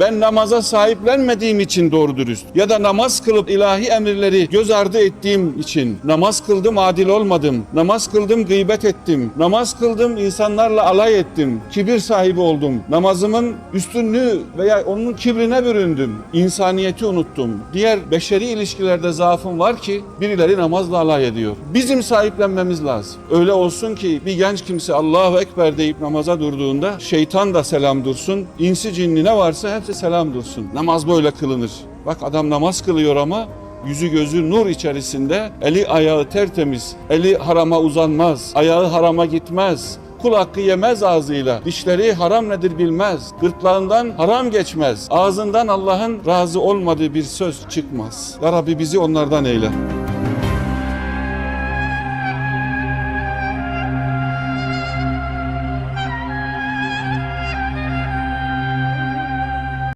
Ben namaza sahiplenmediğim için doğru dürüst ya da namaz kılıp ilahi emirleri göz ardı ettiğim için namaz kıldım adil olmadım. Namaz kıldım gıybet ettim. Namaz kıldım insanlarla alay ettim. Kibir sahibi oldum. Namazımın üstünlüğü veya onun kibrine büründüm. İnsaniyeti unuttum. Diğer beşeri ilişkilerde zaafım var ki birileri namazla alay ediyor. Bizim sahiplenmemiz lazım. Öyle olsun ki bir genç kimse Allahu Ekber deyip namaza durduğunda şeytan da selam dursun. İnsi cinni ne varsa hepsi selam dursun. Namaz böyle kılınır. Bak adam namaz kılıyor ama yüzü gözü nur içerisinde, eli ayağı tertemiz, eli harama uzanmaz, ayağı harama gitmez, Kul hakkı yemez ağzıyla. Dişleri haram nedir bilmez. Gırtlağından haram geçmez. Ağzından Allah'ın razı olmadığı bir söz çıkmaz. Ya Rabbi bizi onlardan eyle.